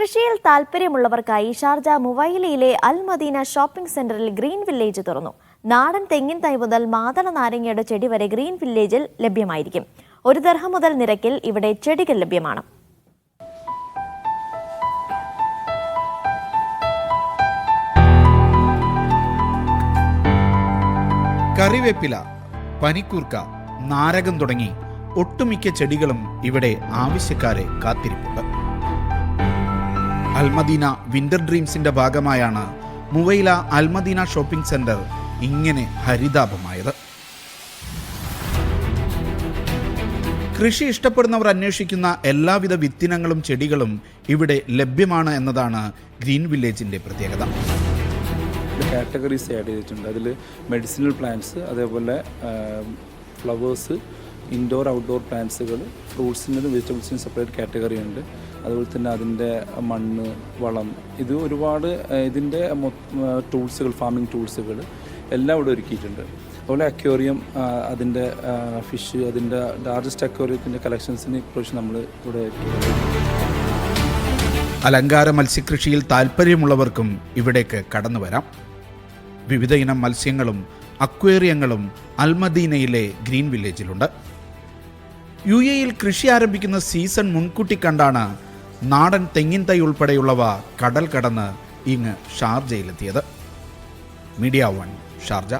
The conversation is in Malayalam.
കൃഷിയിൽ താല്പര്യമുള്ളവർക്കായി ഷാർജ മുവൈലയിലെ അൽ മദീന ഷോപ്പിംഗ് സെന്ററിൽ ഗ്രീൻ വില്ലേജ് തുറന്നു. നാടൻ തെങ്ങിൻ തൈ മുതൽ മാതള നാരങ്ങയുടെ ചെടി വരെ ഗ്രീൻ വില്ലേജിൽ ലഭ്യമായിരിക്കും. ഒരു ദർഹം മുതൽ നിരക്കിൽ ഇവിടെ ചെടികൾ ലഭ്യമാണ്. കറിവേപ്പില പനിക്കൂർക്ക നാരകം തുടങ്ങി ഒട്ടുമിക്ക ചെടികളും ഇവിടെ ആവശ്യക്കാരെ കാത്തിരിപ്പുണ്ട്. അൽമദീന വിന്റർ ഡ്രീംസിന്റെ ഭാഗമായാണ് മുവൈല അൽമദീന ഷോപ്പിംഗ് സെന്റർ ഇങ്ങനെ ഹരിതാപമായത്. കൃഷി ഇഷ്ടപ്പെടുന്നവർ അന്വേഷിക്കുന്ന എല്ലാവിധ വിത്തിനങ്ങളും ചെടികളും ഇവിടെ ലഭ്യമാണ് എന്നതാണ് ഗ്രീൻ വില്ലേജിന്റെ പ്രത്യേകത. കാറ്റഗറീസ് ആഡ് ചെയ്തിട്ടുണ്ട്. അതിൽ മെഡിസിനൽ പ്ലാന്റ്സ് അതേപോലെ ഫ്ലവേഴ്സ് ഇൻഡോർ ഔട്ട്ഡോർ പ്ലാന്റ്സുകൾ ഫ്രൂട്ട്സിനും വെജിറ്റബിൾസിനും സെപ്പറേറ്റ് കാറ്റഗറി ഉണ്ട്. അതുപോലെ തന്നെ അതിന്റെ മണ്ണ് വളം ഇത് ഒരുപാട് ഇതിന്റെ ടൂൾസുകൾ ഫാമിംഗ് ടൂൾസുകൾ എല്ലാം ഇവിടെ ഒരുക്കിയിട്ടുണ്ട്. അതുപോലെ അക്വേറിയം അതിന്റെ ഫിഷ് അതിന്റെ ലാർജസ്റ്റ് അക്വേറിയത്തിന്റെ കളക്ഷൻസിന് ഇപ്രാവശ്യം നമ്മൾ ഇവിടെ അലങ്കാര മത്സ്യകൃഷിയിൽ താല്പര്യമുള്ളവർക്കും ഇവിടേക്ക് കടന്നു വരാം. വിവിധ ഇനം മത്സ്യങ്ങളും അക്വേറിയങ്ങളും അൽമദീനയിലെ ഗ്രീൻ വില്ലേജിലുണ്ട്. യു എയിൽ കൃഷി ആരംഭിക്കുന്ന സീസൺ മുൻകൂട്ടി കണ്ടാണ് നാടൻ തെങ്ങിൻ തൈ ഉൾപ്പെടെയുള്ളവ കടൽ കടന്ന് ഇങ്ങ് ഷാർജയിലെത്തിയത്. Media one Sharjah.